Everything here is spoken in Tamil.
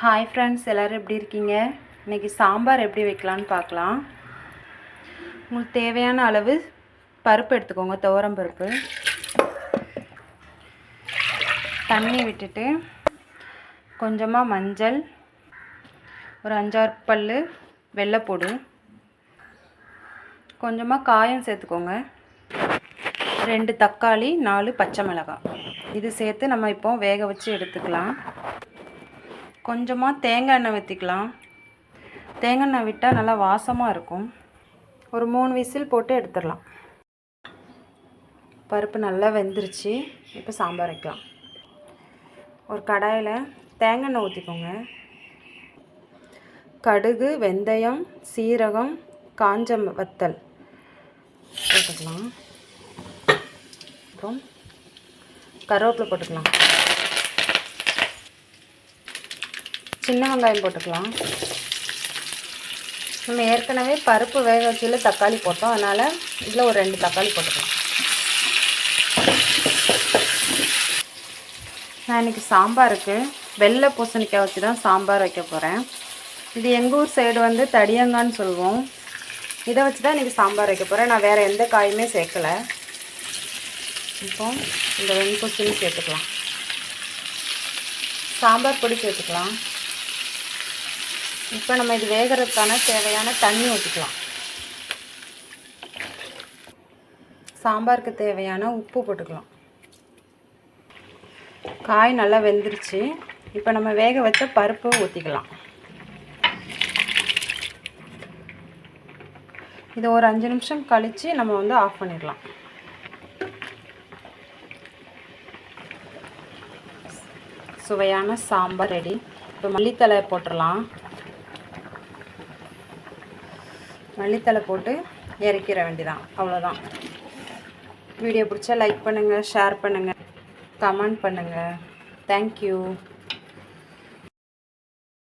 ஹாய் ஃப்ரெண்ட்ஸ் எல்லோரும் எப்படி இருக்கீங்க? இன்றைக்கி சாம்பார் எப்படி வைக்கலான்னு பார்க்கலாம். உங்களுக்கு தேவையான அளவு பருப்பு எடுத்துக்கோங்க துவரம் பருப்பு. தண்ணி விட்டுட்டு கொஞ்சமாக மஞ்சள் ஒரு அஞ்சாறு பல் வெள்ளைப்பூடு கொஞ்சமாக காயம் சேர்த்துக்கோங்க. ரெண்டு தக்காளி நாலு பச்சை மிளகாய். இது சேர்த்து நம்ம இப்போ வேக வச்சு எடுத்துக்கலாம். கொஞ்சமாக தேங்காய் எண்ணெய் ஊற்றிக்கலாம் தேங்காய் எண்ணெய் விட்டால் நல்லா வாசமாக இருக்கும். ஒரு மூணு விசில் போட்டு எடுத்துடலாம். பருப்பு நல்லா வெந்துருச்சு. இப்போ சாம்பார் வைக்கலாம். ஒரு கடாயில் தேங்காய் எண்ணெய் ஊற்றிக்கோங்க கடுகு வெந்தயம் சீரகம் காஞ்ச வத்தல் போட்டுக்கலாம். அப்புறம் கருவேப்பிலை போட்டுக்கலாம். சின்ன வெங்காயம் போட்டுக்கலாம். நம்ம ஏற்கனவே பருப்பு வேக வச்சியில் தக்காளி போட்டோம். அதனால் இதில் ஒரு ரெண்டு தக்காளி போட்டுக்கலாம். நான் இன்றைக்கி சாம்பாருக்கு வெள்ளை பூசணிக்காய் வச்சு தான் சாம்பார் வைக்க போகிறேன் இது எங்கள் ஊர் சைடு வந்து தடியங்கான்னு சொல்லுவோம். இதை வச்சு தான் இன்றைக்கி சாம்பார் வைக்க போகிறேன் நான் வேறு எந்த காயுமே சேர்க்கலை. இப்போ இந்த வெண்பூசணி சேர்த்துக்கலாம். சாம்பார் பொடி சேர்த்துக்கலாம். இப்போ நம்ம இது வேகிறதுக்கான தேவையான தண்ணி ஊற்றிக்கலாம் சாம்பாருக்கு தேவையான உப்பு போட்டுக்கலாம். காய் நல்லா வெந்துருச்சு. இப்போ நம்ம வேக வச்ச பருப்பு ஊற்றிக்கலாம் இது ஒரு அஞ்சு நிமிஷம் கழித்து நம்ம வந்து ஆஃப் பண்ணிடலாம். சுவையான சாம்பார் ரெடி இப்போ மல்லித்தலை போட்டுடலாம். மல்லித்தலை போட்டு இறக்கிற வேண்டிதான். அவ்வளோதான் வீடியோ பிடிச்சா லைக் பண்ணுங்கள் ஷேர் பண்ணுங்கள் கமெண்ட் பண்ணுங்கள் தேங்க்யூ